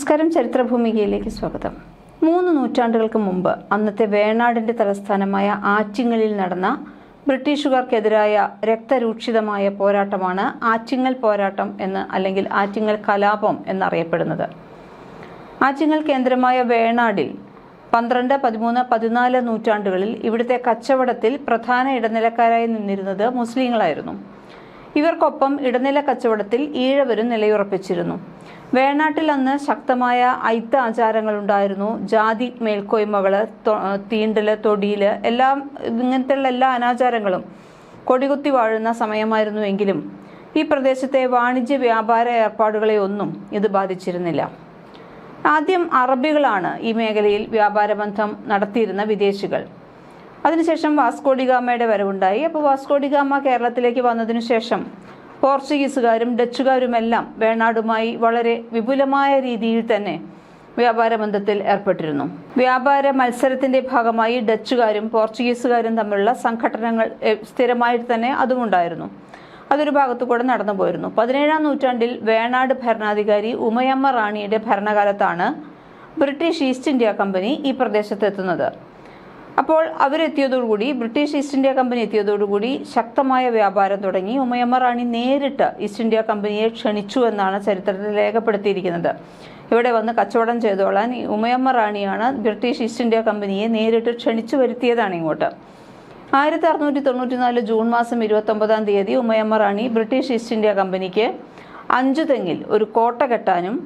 നമസ്കാരം ചരിത്രഭൂമികയിലേക്ക് സ്വാഗതം. മൂന്ന് നൂറ്റാണ്ടുകൾക്ക് മുമ്പ് അന്നത്തെ വേണാടിന്റെ തലസ്ഥാനമായ ആറ്റിങ്ങലിൽ നടന്ന ബ്രിട്ടീഷുകാർക്കെതിരായ രക്തരൂക്ഷിതമായ പോരാട്ടമാണ് ആറ്റിങ്ങൽ പോരാട്ടം എന്ന് അല്ലെങ്കിൽ ആറ്റിങ്ങൽ കലാപം എന്നറിയപ്പെടുന്നത്. ആറ്റിങ്ങൽ കേന്ദ്രമായ വേണാടിൽ പന്ത്രണ്ട് പതിമൂന്ന് പതിനാല് നൂറ്റാണ്ടുകളിൽ ഇവിടുത്തെ കച്ചവടത്തിൽ പ്രധാന ഇടനിലക്കാരായി നിന്നിരുന്നത് മുസ്ലിങ്ങളായിരുന്നു. ഇവർക്കൊപ്പം ഇടനില കച്ചവടത്തിൽ ഈഴവരും നിലയുറപ്പിച്ചിരുന്നു. വേണാട്ടിൽ അന്ന് ശക്തമായ ഐത്ത ആചാരങ്ങളുണ്ടായിരുന്നു. ജാതി മേൽക്കോയ്മകൾ തീണ്ടൽ തൊടിയിൽ എല്ലാം ഇങ്ങനത്തെ എല്ലാ അനാചാരങ്ങളും കൊടികുത്തി വാഴുന്ന സമയമായിരുന്നുവെങ്കിലും ഈ പ്രദേശത്തെ വാണിജ്യ വ്യാപാര ഏർപ്പാടുകളെ ഒന്നും ഇത് ബാധിച്ചിരുന്നില്ല. ആദ്യം അറബികളാണ് ഈ മേഖലയിൽ വ്യാപാരബന്ധം നടത്തിയിരുന്ന വിദേശികൾ. അതിനുശേഷം വാസ്കോഡിഗാമയുടെ വരവുണ്ടായി. അപ്പോൾ വാസ്കോഡിഗാമ കേരളത്തിലേക്ക് വന്നതിനു ശേഷം പോർച്ചുഗീസുകാരും ഡച്ചുകാരുമെല്ലാം വേണാടുമായി വളരെ വിപുലമായ രീതിയിൽ തന്നെ വ്യാപാര ബന്ധത്തിൽ ഏർപ്പെട്ടിരുന്നു. വ്യാപാര മത്സരത്തിന്റെ ഭാഗമായി ഡച്ചുകാരും പോർച്ചുഗീസുകാരും തമ്മിലുള്ള സംഘടനകൾ സ്ഥിരമായിട്ട് തന്നെ അതുമുണ്ടായിരുന്നു. അതൊരു ഭാഗത്തു കൂടെ നടന്നു പോയിരുന്നു. പതിനേഴാം നൂറ്റാണ്ടിൽ വേണാട് ഭരണാധികാരി ഉമയമ്മ റാണിയുടെ ഭരണകാലത്താണ് ബ്രിട്ടീഷ് ഈസ്റ്റ് ഇന്ത്യ കമ്പനി ഈ പ്രദേശത്തെത്തുന്നത് അപ്പോൾ അവരെത്തിയതോടുകൂടി ബ്രിട്ടീഷ് ഈസ്റ്റ് ഇന്ത്യ കമ്പനി എത്തിയതോടുകൂടി ശക്തമായ വ്യാപാരം തുടങ്ങി. ഉമയമ്മ റാണി നേരിട്ട് ഈസ്റ്റ് ഇന്ത്യ കമ്പനിയെ ക്ഷണിച്ചു എന്നാണ് ചരിത്രത്തിൽ രേഖപ്പെടുത്തിയിരിക്കുന്നത്. ഇവിടെ വന്ന് കച്ചവടം ചെയ്തോളാൻ ഉമയമ്മ റാണിയാണ് ബ്രിട്ടീഷ് ഈസ്റ്റ് ഇന്ത്യ കമ്പനിയെ നേരിട്ട് ക്ഷണിച്ചു വരുത്തിയതാണ് ഇങ്ങോട്ട്. ആയിരത്തി അറുന്നൂറ്റി തൊണ്ണൂറ്റിനാല് ജൂൺ മാസം ഇരുപത്തൊമ്പതാം തീയതി Umayamma Rani British East India കമ്പനിക്ക് അഞ്ചു തെങ്ങിൽ ഒരു കോട്ട കെട്ടാനും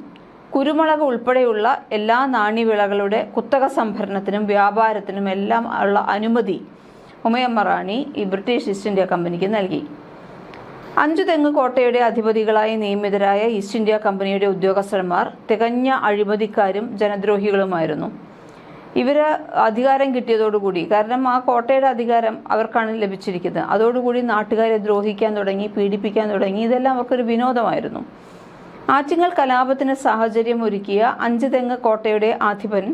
കുരുമുളക് ഉൾപ്പെടെയുള്ള എല്ലാ നാണ്യവിളകളുടെ കുത്തക സംഭരണത്തിനും വ്യാപാരത്തിനും എല്ലാം ഉള്ള അനുമതി ഉമയമ്മ റാണി ഈ ബ്രിട്ടീഷ് ഈസ്റ്റ് ഇന്ത്യ കമ്പനിക്ക് നൽകി. അഞ്ചു തെങ്ങ് കോട്ടയുടെ അധിപതികളായി നിയമിതരായ ഈസ്റ്റ് ഇന്ത്യ കമ്പനിയുടെ ഉദ്യോഗസ്ഥന്മാർ തികഞ്ഞ അഴിമതിക്കാരും ജനദ്രോഹികളുമായിരുന്നു. ഇവർ അധികാരം കിട്ടിയതോടുകൂടി കാരണം ആ കോട്ടയുടെ അധികാരം അവർക്കാണ് ലഭിച്ചിരിക്കുന്നത്. അതോടുകൂടി നാട്ടുകാരെ ദ്രോഹിക്കാൻ തുടങ്ങി പീഡിപ്പിക്കാൻ തുടങ്ങി ഇതെല്ലാം അവർക്കൊരു വിനോദമായിരുന്നു. ആറ്റിങ്ങൽ കലാപത്തിന് സാഹചര്യം ഒരുക്കിയ അഞ്ച് തെങ്ങ് കോട്ടയുടെ ആധിപൻ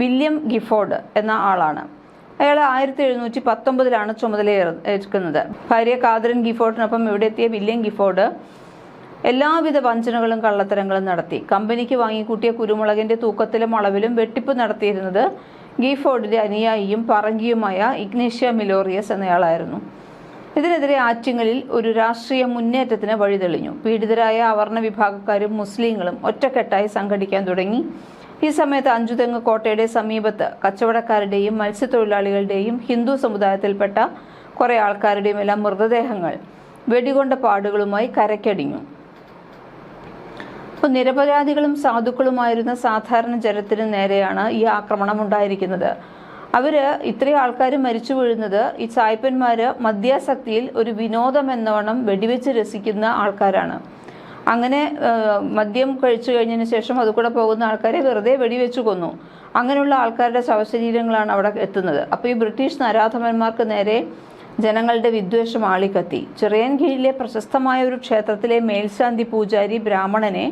വില്യം ഗിഫോർഡ് എന്ന ആളാണ്. അയാൾ ആയിരത്തി എഴുന്നൂറ്റി പത്തൊമ്പതിലാണ് ചുമതല ഏൽക്കുന്നത് ഭാര്യ കാതറിൻ ഗിഫോർഡിനൊപ്പം ഇവിടെ എത്തിയ വില്യം ഗിഫോർഡ് എല്ലാവിധ വഞ്ചനകളും കള്ളത്തരങ്ങളും നടത്തി. കമ്പനിക്ക് വാങ്ങിക്കൂട്ടിയ കുരുമുളകിന്റെ തൂക്കത്തിലും അളവിലും വെട്ടിപ്പ് നടത്തിയിരുന്നത് ഗിഫോർഡിന്റെ അനുയായിയും പറങ്കിയുമായ ഇഗ്നേഷ്യ മിലോറിയസ് എന്നയാളായിരുന്നു. ഇതിനെതിരെ ആറ്റിങ്ങലിൽ ഒരു രാഷ്ട്രീയ മുന്നേറ്റത്തിന് വഴിതെളിഞ്ഞു. പീഡിതരായ അവർണ വിഭാഗക്കാരും മുസ്ലിങ്ങളും ഒറ്റക്കെട്ടായി സംഘടിക്കാൻ തുടങ്ങി. ഈ സമയത്ത് അഞ്ചുതെങ്ങ് കോട്ടയുടെ സമീപത്ത് കച്ചവടക്കാരുടെയും മത്സ്യത്തൊഴിലാളികളുടെയും ഹിന്ദു സമുദായത്തിൽപ്പെട്ട കുറെ ആൾക്കാരുടെയും എല്ലാം മൃതദേഹങ്ങൾ വെടികൊണ്ട പാടുകളുമായി കരക്കടിഞ്ഞു. അപ്പോൾ നിരപരാധികളും സാധുക്കളുമായിരുന്ന സാധാരണ ജനത്തിന് നേരെയാണ് ഈ ആക്രമണം ഉണ്ടായിരിക്കുന്നത്. അവർ ഇത്രയും ആൾക്കാർ മരിച്ചു വീഴുന്നത് ഈ സായ്പന്മാര് മദ്യാസക്തിയിൽ ഒരു വിനോദം എന്നവണ്ണം വെടിവെച്ച് രസിക്കുന്ന ആൾക്കാരാണ്. അങ്ങനെ മദ്യം കഴിച്ചു കഴിഞ്ഞതിന് ശേഷം അതുകൂടെ പോകുന്ന ആൾക്കാരെ വെറുതെ വെടിവെച്ചു കൊന്നു. അങ്ങനെയുള്ള ആൾക്കാരുടെ ശവശരീരങ്ങളാണ് അവിടെ എത്തുന്നത്. അപ്പോൾ ഈ ബ്രിട്ടീഷ് നരാധമന്മാർക്ക് നേരെ ജനങ്ങളുടെ വിദ്വേഷം ആളിക്കത്തി. ചിറയൻകീഴിലെ പ്രശസ്തമായ ഒരു ക്ഷേത്രത്തിലെ മേൽശാന്തി പൂജാരി ബ്രാഹ്മണനെ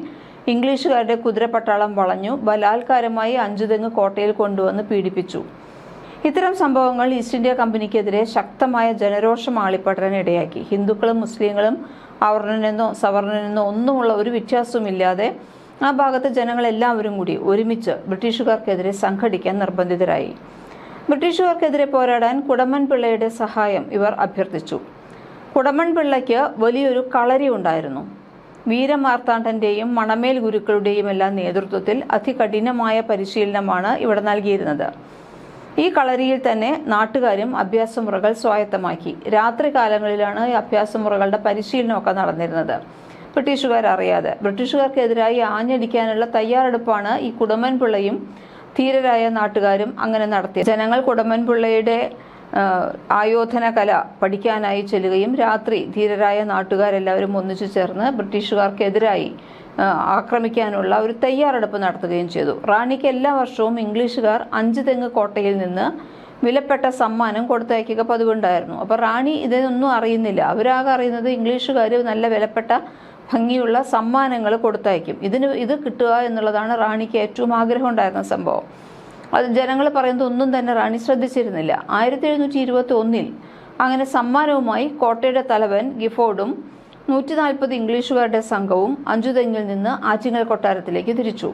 ഇംഗ്ലീഷുകാരുടെ കുതിരപ്പട്ടാളം വളഞ്ഞു ബലാത്കാരമായി അഞ്ചുതെങ്ങ് കോട്ടയിൽ കൊണ്ടുവന്ന് പീഡിപ്പിച്ചു. ഇത്തരം സംഭവങ്ങൾ ഈസ്റ്റ് ഇന്ത്യ കമ്പനിക്കെതിരെ ശക്തമായ ജനരോഷം ആളിപ്പടരാൻ ഇടയാക്കി ഹിന്ദുക്കളും മുസ്ലിങ്ങളും അവർണനെന്നോ സവർണനെന്നോ ഒന്നുമുള്ള ഒരു വ്യത്യാസവുമില്ലാതെ ആ ഭാഗത്തെ ജനങ്ങളെല്ലാവരും കൂടി ഒരുമിച്ച് ബ്രിട്ടീഷുകാർക്കെതിരെ സംഘടിക്കാൻ നിർബന്ധിതരായി. ബ്രിട്ടീഷുകാർക്കെതിരെ പോരാടാൻ കുടമൻ പിള്ളയുടെ സഹായം ഇവർ അഭ്യർത്ഥിച്ചു. കുടമൻ പിള്ളയ്ക്ക് വലിയൊരു കളരി ഉണ്ടായിരുന്നു. വീരമാർത്താണ്ഡന്റെയും മണമേൽ ഗുരുക്കളുടെയും എല്ലാം നേതൃത്വത്തിൽ അതികഠിനമായ പരിശീലനമാണ് ഇവിടെ നൽകിയിരുന്നത്. ഈ കളരിയിൽ തന്നെ നാട്ടുകാരും അഭ്യാസമുറകൾ സ്വായത്തമാക്കി. രാത്രി കാലങ്ങളിലാണ് ഈ അഭ്യാസമുറകളുടെ പരിശീലനമൊക്കെ നടന്നിരുന്നത്. ബ്രിട്ടീഷുകാർ അറിയാതെ. ബ്രിട്ടീഷുകാർക്കെതിരായി ആഞ്ഞടിക്കാനുള്ള തയ്യാറെടുപ്പാണ് ഈ കുടമൻപിള്ളയും ധീരരായ നാട്ടുകാരും അങ്ങനെ നടത്തിയത്. ജനങ്ങൾ കുടമൻപിള്ളയുടെ ആയോധന കല പഠിക്കാനായി ചെല്ലുകയും രാത്രി ധീരരായ നാട്ടുകാരെല്ലാവരും ഒന്നിച്ചു ചേർന്ന് ബ്രിട്ടീഷുകാർക്കെതിരായി ആക്രമിക്കാനുള്ള ഒരു തയ്യാറെടുപ്പ് നടത്തുകയും ചെയ്തു. റാണിക്ക് എല്ലാ വർഷവും ഇംഗ്ലീഷുകാർ അഞ്ച് തെങ്ങ് കോട്ടയിൽ നിന്ന് വിലപ്പെട്ട സമ്മാനം കൊടുത്തയക്കുക പതിവുണ്ടായിരുന്നു. അപ്പോൾ റാണി ഇതൊന്നും അറിയുന്നില്ല. അവരാകെ അറിയുന്നത് ഇംഗ്ലീഷുകാർ നല്ല വിലപ്പെട്ട ഭംഗിയുള്ള സമ്മാനങ്ങൾ കൊടുത്തയക്കും. ഇതിന് ഇത് കിട്ടുക എന്നുള്ളതാണ് റാണിക്ക് ഏറ്റവും ആഗ്രഹം ഉണ്ടായിരുന്ന സംഭവം. അത് ജനങ്ങൾ പറയുന്നത് ഒന്നും തന്നെ റാണി ശ്രദ്ധിച്ചിരുന്നില്ല. ആയിരത്തി എഴുന്നൂറ്റി ഇരുപത്തി ഒന്നിൽ അങ്ങനെ സമ്മാനവുമായി കോട്ടയുടെ തലവൻ ഗിഫോർഡും നൂറ്റി നാൽപ്പത് ഇംഗ്ലീഷുകാരുടെ സംഘവും അഞ്ചുതെങ്ങിൽ നിന്ന് ആറ്റിങ്ങൽ കൊട്ടാരത്തിലേക്ക് തിരിച്ചു.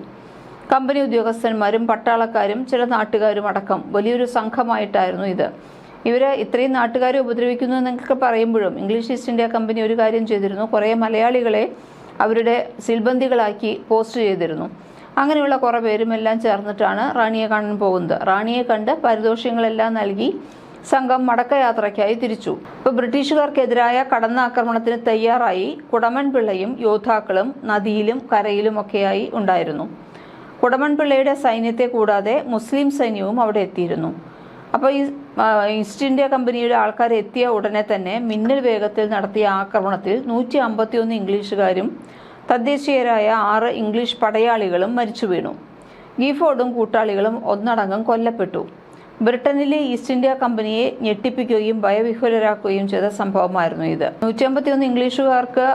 കമ്പനി ഉദ്യോഗസ്ഥന്മാരും പട്ടാളക്കാരും ചില നാട്ടുകാരും അടക്കം വലിയൊരു സംഘമായിട്ടായിരുന്നു ഇത്. ഇവർ ഇത്രയും നാട്ടുകാരെ ഉപദ്രവിക്കുന്നു എന്നൊക്കെ പറയുമ്പോഴും ഇംഗ്ലീഷ് ഈസ്റ്റ് ഇന്ത്യ കമ്പനി ഒരു കാര്യം ചെയ്തിരുന്നു. കുറേ മലയാളികളെ അവരുടെ സിൽബന്ദികളാക്കി പോസ്റ്റ് ചെയ്തിരുന്നു. അങ്ങനെയുള്ള കുറേ പേരും എല്ലാം ചേർന്നിട്ടാണ് റാണിയെ കാണാൻ പോകുന്നത്. റാണിയെ കണ്ട് പരിദോഷങ്ങളെല്ലാം നൽകി സംഘം മടക്കയാത്രയ്ക്കായി തിരിച്ചു. ഇപ്പോൾ ബ്രിട്ടീഷുകാർക്കെതിരായ കടന്നാക്രമണത്തിന് തയ്യാറായി കുടമൺപിള്ളയും യോദ്ധാക്കളും നദിയിലും കരയിലും ഒക്കെയായി ഉണ്ടായിരുന്നു. കുടമൺപിള്ളയുടെ സൈന്യത്തെ കൂടാതെ മുസ്ലിം സൈന്യവും അവിടെ എത്തിയിരുന്നു. അപ്പോൾ ഈ ഈസ്റ്റ് ഇന്ത്യ കമ്പനിയുടെ ആൾക്കാർ എത്തിയ ഉടനെ തന്നെ മിന്നൽ വേഗത്തിൽ നടത്തിയ ആക്രമണത്തിൽ നൂറ്റി അമ്പത്തിയൊന്ന് ഇംഗ്ലീഷുകാരും തദ്ദേശീയരായ ആറ് ഇംഗ്ലീഷ് പടയാളികളും മരിച്ചു വീണു ഗീഫോർഡും കൂട്ടാളികളും ഒന്നടങ്കം കൊല്ലപ്പെട്ടു. ബ്രിട്ടനിലെ ഈസ്റ്റ് ഇന്ത്യ കമ്പനിയെ ഞെട്ടിപ്പിക്കുകയും ഭയവിഹുലരാക്കുകയും ചെയ്ത സംഭവമായിരുന്നു ഇത്. നൂറ്റി അമ്പത്തിയൊന്ന് ഇംഗ്ലീഷുകാർക്ക്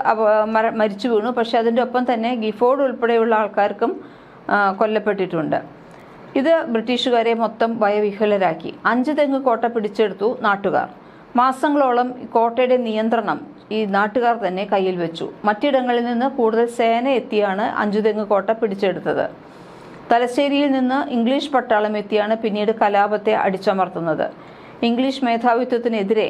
മരിച്ചു വീണു. പക്ഷെ അതിന്റെ ഒപ്പം തന്നെ ഗിഫോർഡ് ഉൾപ്പെടെയുള്ള ആൾക്കാർക്കും കൊല്ലപ്പെട്ടിട്ടുണ്ട്. ഇത് ബ്രിട്ടീഷുകാരെ മൊത്തം ഭയവിഹുലരാക്കി അഞ്ച് തെങ്ങ് കോട്ട പിടിച്ചെടുത്തു നാട്ടുകാർ. മാസങ്ങളോളം കോട്ടയുടെ നിയന്ത്രണം ഈ നാട്ടുകാർ തന്നെ കയ്യിൽ വെച്ചു. മറ്റിടങ്ങളിൽ നിന്ന് കൂടുതൽ സേന എത്തിയാണ് അഞ്ചുതെങ്ങ് കോട്ട പിടിച്ചെടുത്തത്. തലശ്ശേരിയിൽ നിന്ന് ഇംഗ്ലീഷ് പട്ടാളം എത്തിയാണ് പിന്നീട് കലാപത്തെ അടിച്ചമർത്തുന്നത്. ഇംഗ്ലീഷ് മേധാവിത്വത്തിനെതിരെ